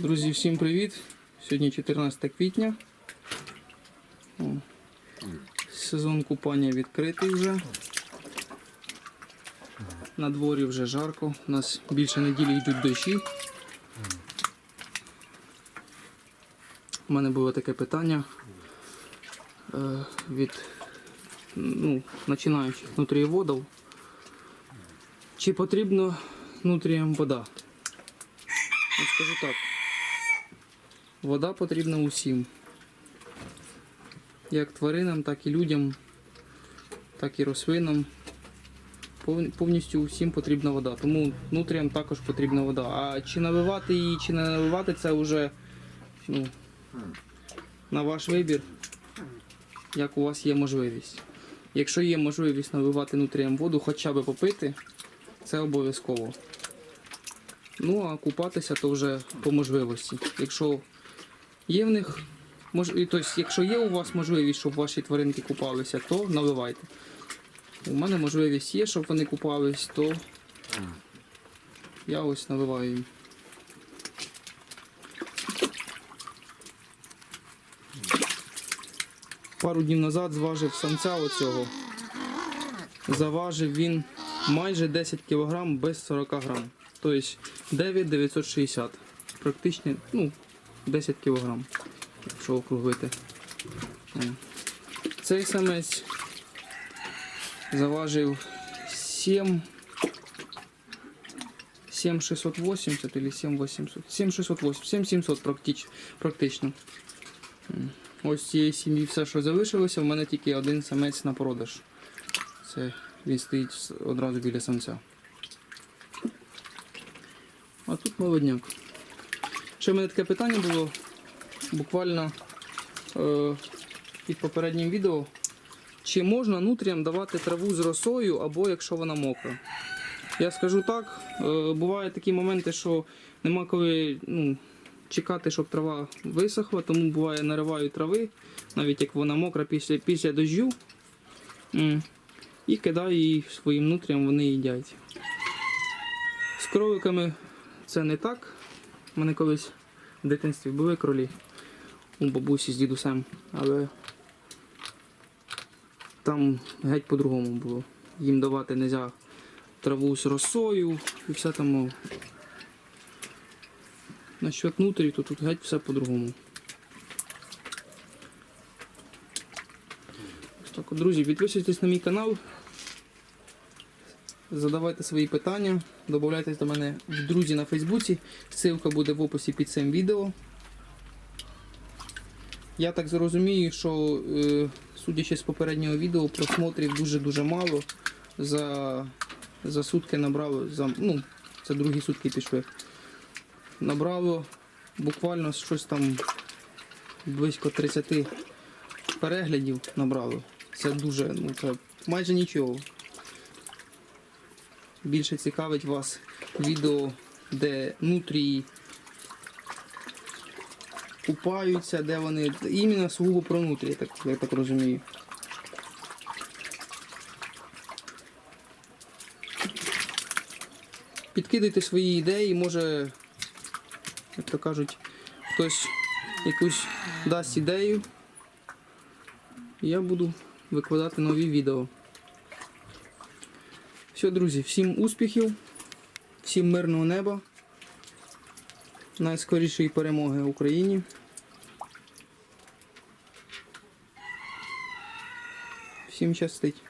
Друзі, всім привіт! Сьогодні 14 квітня. Сезон купання відкритий вже. На дворі вже жарко. У нас більше неділі йдуть дощі. У мене було таке питання е, від ну, починаючих нутрієводів. Чи потрібно нутріям вода? Скажу так. Вода потрібна усім. Як тваринам, так і людям, так і рослинам. Повністю усім потрібна вода. Тому нутріям також потрібна вода. А чи наливати її, чи не наливати, це вже ну, на ваш вибір, як у вас є можливість. Якщо є можливість наливати нутріям воду, хоча б попити, це обов'язково. Ну а купатися то вже по можливості. Якщо є в них мож... і, тобто, якщо є у вас можливість, щоб ваші тваринки купалися, то наливайте. У мене можливість є, щоб вони купались, то я ось наливаю їм. Пару днів назад зважив самця оцього. Заважив він майже 10 кг без 40 грам. Тобто 9,960. Практично ну, 10 кг, якщо округлити. Цей самець заважив 7 7680 или 7800. 7680, 7700 практич, практично. Ось цієї сім'ї все, що залишилося, в мене тільки один самець на продаж. Це він стоїть одразу біля самця. А тут молодняк. Ще в мене таке питання було буквально е, під попереднім відео. Чи можна нутріям давати траву з росою або якщо вона мокра? Я скажу так, е, бувають такі моменти, що нема коли ну, чекати, щоб трава висохла, тому буває нариваю трави, навіть як вона мокра після, після дождю. І кидаю її своїм нутріям, вони їдять. З кроликами це не так. У мене колись в дитинстві були кролі у бабусі з дідусем, але там геть по-другому було. Їм давати не можна траву з росою і все тому. Насчет нутрі, то тут геть все по-другому. Ось Так, друзі, підписуйтесь на мій канал. Задавайте свої питання, додавайтесь до мене в друзі на Фейсбуці. Ссылка буде в описі під цим відео. Я так зрозумію, що е, судячи з попереднього відео, просмотрів дуже-дуже мало. За, за сутки набрало, за, ну, це другі сутки пішли. Набрало буквально щось там близько 30 переглядів набрало. Це дуже, ну це майже нічого. Більше цікавить вас відео, де нутрії купаються, де вони. Іменно сугубо про нутрії, так, я так розумію. Підкидайте свої ідеї, може, як то кажуть, хтось якусь дасть ідею. Я буду викладати нові відео. Все, друзі, всім успіхів, всім мирного неба, найскорішої перемоги Україні. Всім щастить.